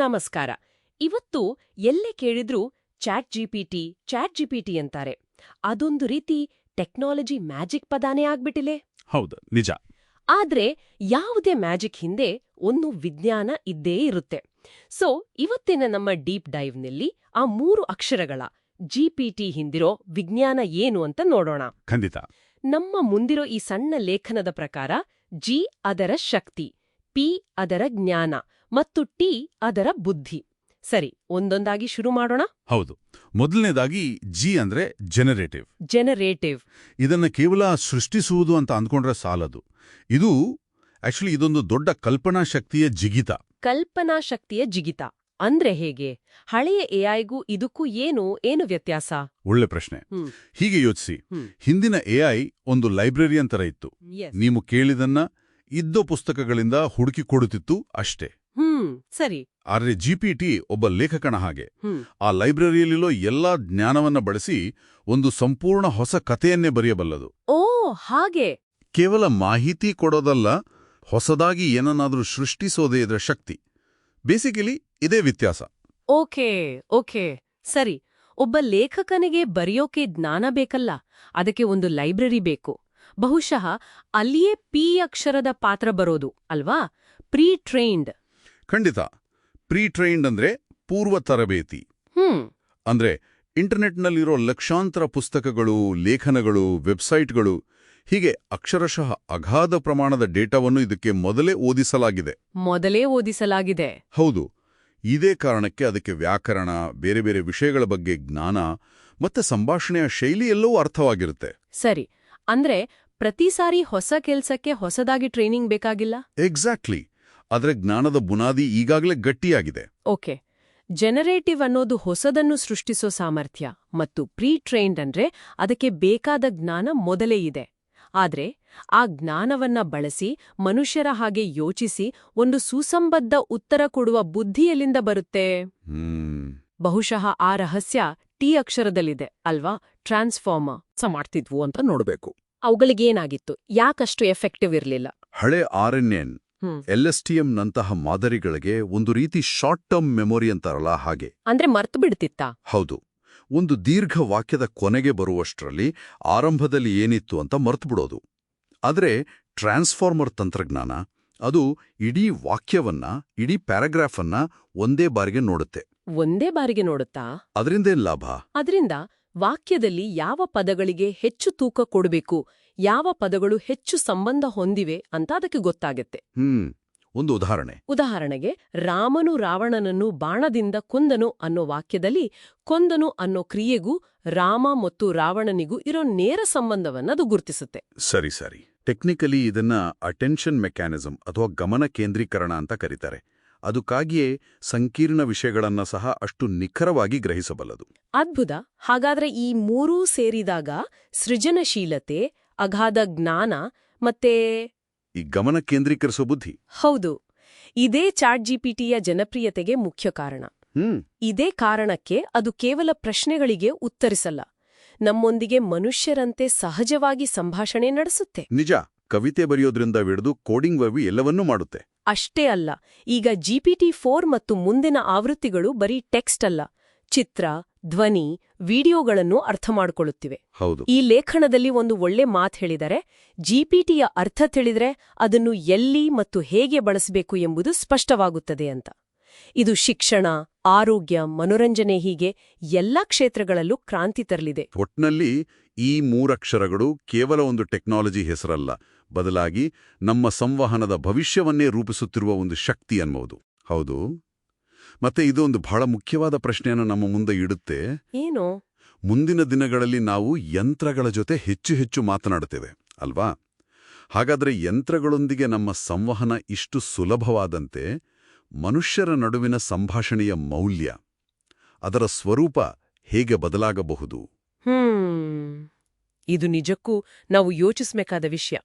ನಮಸ್ಕಾರ. ಇವತ್ತು ಎಲ್ಲೇ ಕೇಳಿದ್ರೂ ಚಾಟ್ ಜಿಪಿಟಿ ಚಾಟ್ ಜಿಪಿಟಿ ಅಂತಾರೆ. ಅದೊಂದು ರೀತಿ ಟೆಕ್ನಾಲಜಿ ಮ್ಯಾಜಿಕ್ ಪದಾನೇ ಆಗ್ಬಿಟ್ಟಿಲೆ ಹೌದು ನಿಜ. ಆದ್ರೆ ಯಾವುದೇ ಮ್ಯಾಜಿಕ್ ಹಿಂದೆ ಒಂದು ವಿಜ್ಞಾನ ಇದ್ದೇ ಇರುತ್ತೆ. ಸೊ ಇವತ್ತಿನ ನಮ್ಮ ಡೀಪ್ ಡೈವ್ನಲ್ಲಿ ಆ ಮೂರು ಅಕ್ಷರಗಳ ಜಿಪಿಟಿ ಹಿಂದಿರೋ ವಿಜ್ಞಾನ ಏನು ಅಂತ ನೋಡೋಣ. ಖಂಡಿತ. ನಮ್ಮ ಮುಂದಿರೋ ಈ ಸಣ್ಣ ಲೇಖನದ ಪ್ರಕಾರ ಜಿ ಅದರ ಶಕ್ತಿ ಪಿ ಅದರ ಜ್ಞಾನ. ಮತ್ತು ಟಿ ಅದರ ಬುದ್ಧಿ. ಸರಿ ಒಂದೊಂದಾಗಿ ಶುರು ಮಾಡೋಣ. ಹೌದು. ಮೊದಲನೇದಾಗಿ ಜಿ ಅಂದ್ರೆ ಜನರೇಟಿವ್. ಜನರೇಟಿವ್. ಇದನ್ನ ಕೇವಲ ಸೃಷ್ಟಿಸುವುದು ಅಂತ ಅಂದ್ಕೊಂಡ್ರೆ ಸಾಲದು. ಇದು ಆಕ್ಚುಲಿ ಇದೊಂದು ದೊಡ್ಡ ಕಲ್ಪನಾ ಶಕ್ತಿಯ ಜಿಗಿತ. ಕಲ್ಪನಾ ಶಕ್ತಿಯ ಜಿಗಿತ. ಅಂದ್ರೆ ಹೇಗೆ? ಹಳೆಯ ಎಐಗೂ ಇದಕ್ಕೂ ಏನು ಏನು ವ್ಯತ್ಯಾಸ? ಒಳ್ಳೆ ಪ್ರಶ್ನೆ. ಹೀಗೆ ಯೋಚಿಸಿ. ಹಿಂದಿನ ಎಐ ಒಂದು ಲೈಬ್ರರಿಯನ್ ತರ ಇತ್ತು. ನೀವು ಕೇಳಿದನ್ನ ಇದ್ದೋ ಪುಸ್ತಕಗಳಿಂದ ಹುಡುಕಿ ಕೊಡುತ್ತಿತ್ತು ಅಷ್ಟೇ. ಹ್ಮ್ ಸರಿ. ಆದ್ರೆ ಜಿಪಿಟಿ ಒಬ್ಬ ಲೇಖಕನ ಹಾಗೆ. ಆ ಲೈಬ್ರರಿಯಲ್ಲಿರೋ ಎಲ್ಲಾ ಜ್ಞಾನವನ್ನ ಬಳಸಿ ಒಂದು ಸಂಪೂರ್ಣ ಹೊಸ ಕಥೆಯನ್ನೇ ಬರೆಯಬಲ್ಲದು. ಓ ಹಾಗೆ. ಕೇವಲ ಮಾಹಿತಿ ಕೊಡೋದಲ್ಲ ಹೊಸದಾಗಿ ಏನನ್ನಾದ್ರೂ ಸೃಷ್ಟಿಸೋದೇ ಇದರ ಶಕ್ತಿ. ಬೇಸಿಕಲಿ ಇದೇ ವ್ಯತ್ಯಾಸ. Okay okay. ಸರಿ. ಒಬ್ಬ ಲೇಖಕನಿಗೆ ಬರೆಯೋಕೆ ಜ್ಞಾನ ಬೇಕಲ್ಲ ಅದಕ್ಕೆ ಒಂದು ಲೈಬ್ರರಿ ಬೇಕು. ಬಹುಶಃ ಅಲ್ಲಿಯೇ ಪಿ ಅಕ್ಷರದ ಪಾತ್ರ ಬರೋದು ಅಲ್ವಾ? ಪ್ರೀ ಟ್ರೈನ್ಡ್ ಖಂಡಿತ. ಪ್ರೀ ಟ್ರೈನ್ಡ್ ಅಂದ್ರೆ ಪೂರ್ವ ತರಬೇತಿ. ಅಂದ್ರೆ ಇಂಟರ್ನೆಟ್ನಲ್ಲಿರೋ ಲಕ್ಷಾಂತರ ಪುಸ್ತಕಗಳು ಲೇಖನಗಳು ವೆಬ್ಸೈಟ್ಗಳು ಹೀಗೆ ಅಕ್ಷರಶಃ ಅಗಾಧ ಪ್ರಮಾಣದ ಡೇಟಾವನ್ನು ಇದಕ್ಕೆ ಮೊದಲೇ ಓದಿಸಲಾಗಿದೆ. ಮೊದಲೇ ಓದಿಸಲಾಗಿದೆ. ಹೌದು. ಇದೇ ಕಾರಣಕ್ಕೆ ಅದಕ್ಕೆ ವ್ಯಾಕರಣ ಬೇರೆ ಬೇರೆ ವಿಷಯಗಳ ಬಗ್ಗೆ ಜ್ಞಾನ ಮತ್ತೆ ಸಂಭಾಷಣೆಯ ಶೈಲಿ ಎಲ್ಲವೂ ಅರ್ಥವಾಗಿರುತ್ತೆ. ಸರಿ. ಅಂದ್ರೆ ಪ್ರತಿ ಸಾರಿ ಹೊಸ ಕೆಲಸಕ್ಕೆ ಹೊಸದಾಗಿ ಟ್ರೈನಿಂಗ್ ಬೇಕಾಗಿಲ್ಲ? ಎಕ್ಸಾಕ್ಟ್ಲಿ ಆದ್ರೆ ಜ್ಞಾನದ ಬುನಾದಿ ಈಗಾಗಲೇ ಗಟ್ಟಿಯಾಗಿದೆ. ಓಕೆ. ಜನರೇಟಿವ್ ಅನ್ನೋದು ಹೊಸದನ್ನು ಸೃಷ್ಟಿಸೋ ಸಾಮರ್ಥ್ಯ ಮತ್ತು ಪ್ರೀ ಟ್ರೈನ್ಡ್ ಅಂದ್ರೆ ಅದಕ್ಕೆ ಬೇಕಾದ ಜ್ಞಾನ ಮೊದಲೇ ಇದೆ. ಆದರೆ ಆ ಜ್ಞಾನವನ್ನ ಬಳಸಿ ಮನುಷ್ಯರ ಹಾಗೆ ಯೋಚಿಸಿ ಒಂದು ಸುಸಂಬದ್ಧ ಉತ್ತರ ಕೊಡುವ ಬುದ್ಧಿಯಲ್ಲಿಂದ ಬರುತ್ತೆ? ಬಹುಶಃ ಆ ರಹಸ್ಯ ಟಿ ಅಕ್ಷರದಲ್ಲಿದೆ ಅಲ್ವಾ? ಟ್ರಾನ್ಸ್ಫಾರ್ಮರ್ ಮಾಡ್ತಿದ್ವು ಅಂತ ನೋಡಬೇಕು. ಅವುಗಳಿಗೇನಾಗಿತ್ತು ಯಾಕಷ್ಟು ಎಫೆಕ್ಟಿವ್ ಇರಲಿಲ್ಲ? ಹಳೆ ಆರ್ ಎನ್ ಎನ್ ಎಲ್ಎಸ್ಟಿಎಂ ನಂತಹ ಮಾದರಿಗಳಿಗೆ ಒಂದು ರೀತಿ ಶಾರ್ಟ್ ಟರ್ಮ್ ಮೆಮೊರಿ ಅಂತಾರಲ್ಲ ಹಾಗೆ. ಅಂದ್ರೆ ಮರ್ತು ಬಿಡ್ತಿತ್ತಾ? ಹೌದು. ಒಂದು ದೀರ್ಘ ವಾಕ್ಯದ ಕೊನೆಗೆ ಬರುವಷ್ಟರಲ್ಲಿ ಆರಂಭದಲ್ಲಿ ಏನಿತ್ತು ಅಂತ ಮರ್ತುಬಿಡೋದು ಆದರೆ ಟ್ರಾನ್ಸ್ಫಾರ್ಮರ್ ತಂತ್ರಜ್ಞಾನ ಅದು ಇಡೀ ವಾಕ್ಯವನ್ನ ಇಡೀ ಪ್ಯಾರಾಗ್ರಾಫ್ ಅನ್ನ ಒಂದೇ ಬಾರಿಗೆ ನೋಡುತ್ತೆ. ಒಂದೇ ಬಾರಿಗೆ ನೋಡುತ್ತಾ? ಅದರಿಂದ ಏನ್ ಲಾಭ? ಅದರಿಂದ ವಾಕ್ಯದಲ್ಲಿ ಯಾವ ಪದಗಳಿಗೆ ಹೆಚ್ಚು ತೂಕ ಕೊಡಬೇಕು ಯಾವ ಪದಗಳು ಹೆಚ್ಚು ಸಂಬಂಧ ಹೊಂದಿವೆ ಅಂತ ಅದಕ್ಕೆ ಗೊತ್ತಾಗತ್ತೆ. ಹ್ಮ್ ಒಂದು ಉದಾಹರಣೆ. ಉದಾಹರಣೆಗೆ ರಾಮನು ರಾವಣನನ್ನು ಬಾಣದಿಂದ ಕೊಂದನು ಅನ್ನೋ ವಾಕ್ಯದಲ್ಲಿ ಕೊಂದನು ಅನ್ನೋ ಕ್ರಿಯೆಗೂ ರಾಮ ಮತ್ತು ರಾವಣನಿಗೂ ಇರೋ ನೇರ ಸಂಬಂಧವನ್ನ ಅದು ಗುರುತಿಸುತ್ತೆ. ಸರಿ ಸರಿ. ಟೆಕ್ನಿಕಲಿ ಇದನ್ನ ಅಟೆನ್ಷನ್ ಮೆಕ್ಯಾನಿಸಂ ಅಥವಾ ಗಮನ ಕೇಂದ್ರೀಕರಣ ಅಂತ ಕರೀತಾರೆ. ಅದಕ್ಕಾಗಿಯೇ ಸಂಕೀರ್ಣ ವಿಷಯಗಳನ್ನ ಸಹ ಅಷ್ಟು ನಿಖರವಾಗಿ ಗ್ರಹಿಸಬಲ್ಲದು. ಅದ್ಭುತ. ಹಾಗಾದ್ರೆ ಈ ಮೂರೂ ಸೇರಿದಾಗ ಸೃಜನಶೀಲತೆ ಅಗಾಧ ಜ್ಞಾನ ಮತ್ತೆ ಈ ಗಮನ ಕೇಂದ್ರೀಕರಿಸೋ ಬುದ್ಧಿ. ಹೌದು. ಇದೇ ಚಾಟ್ ಜಿಪಿಟಿಯ ಜನಪ್ರಿಯತೆಗೆ ಮುಖ್ಯ ಕಾರಣ. ಇದೇ ಕಾರಣಕ್ಕೆ ಅದು ಕೇವಲ ಪ್ರಶ್ನೆಗಳಿಗೆ ಉತ್ತರಿಸಲ್ಲ. ನಮ್ಮೊಂದಿಗೆ ಮನುಷ್ಯರಂತೆ ಸಹಜವಾಗಿ ಸಂಭಾಷಣೆ ನಡೆಸುತ್ತೆ. ನಿಜ. ಕವಿತೆ ಬರೆಯೋದ್ರಿಂದ ಹಿಡಿದು ಕೋಡಿಂಗ್ ವರ್ವಿ ಎಲ್ಲವನ್ನೂ ಮಾಡುತ್ತೆ. ಅಷ್ಟೇ ಅಲ್ಲ ಈಗ ಜಿಪಿಟಿ ಫೋರ್ ಮತ್ತು ಮುಂದಿನ ಆವೃತ್ತಿಗಳು ಬರೀ ಟೆಕ್ಸ್ಟ್ ಅಲ್ಲ ಚಿತ್ರ ಧ್ವನಿ ವಿಡಿಯೋಗಳನ್ನು ಅರ್ಥ ಮಾಡಿಕೊಳ್ಳುತ್ತಿವೆ. ಈ ಲೇಖನದಲ್ಲಿ ಒಂದು ಒಳ್ಳೆ ಮಾತು ಹೇಳಿದರೆ ಜಿಪಿಟಿಯ ಅರ್ಥ ತಿಳಿದ್ರೆ ಅದನ್ನು ಎಲ್ಲಿ ಮತ್ತು ಹೇಗೆ ಬಳಸಬೇಕು ಎಂಬುದು ಸ್ಪಷ್ಟವಾಗುತ್ತದೆ ಅಂತ. ಇದು ಶಿಕ್ಷಣ ಆರೋಗ್ಯ ಮನೋರಂಜನೆ ಹೀಗೆ ಎಲ್ಲಾ ಕ್ಷೇತ್ರಗಳಲ್ಲೂ ಕ್ರಾಂತಿ ತರಲಿದೆ. ಒಟ್ನಲ್ಲಿ ಈ ಮೂರಕ್ಷರಗಳು ಕೇವಲ ಒಂದು ಟೆಕ್ನಾಲಜಿ ಹೆಸರಲ್ಲ ಬದಲಾಗಿ ನಮ್ಮ ಸಂವಹನದ ಭವಿಷ್ಯವನ್ನೇ ರೂಪಿಸುತ್ತಿರುವ ಒಂದು ಶಕ್ತಿ ಅನ್ಬಹುದು ಹೌದು? ಮತ್ತೆ ಇದು ಒಂದು ಬಹಳ ಮುಖ್ಯವಾದ ಪ್ರಶ್ನೆಯನ್ನು ನಮ್ಮ ಮುಂದೆ ಇಡುತ್ತೆ. ಏನು? ಮುಂದಿನ ದಿನಗಳಲ್ಲಿ ನಾವು ಯಂತ್ರಗಳ ಜೊತೆ ಹೆಚ್ಚು ಹೆಚ್ಚು ಮಾತನಾಡುತ್ತೇವೆ ಅಲ್ವಾ? ಹಾಗಾದ್ರೆ ಯಂತ್ರಗಳೊಂದಿಗೆ ನಮ್ಮ ಸಂವಹನ ಇಷ್ಟು ಸುಲಭವಾದಂತೆ ಮನುಷ್ಯರ ನಡುವಿನ ಸಂಭಾಷಣೆಯ ಮೌಲ್ಯ ಅದರ ಸ್ವರೂಪ ಹೇಗೆ ಬದಲಾಗಬಹುದು? ಇದು ನಿಜಕ್ಕೂ ನಾವು ಯೋಚಿಸಬೇಕಾದ ವಿಷಯ.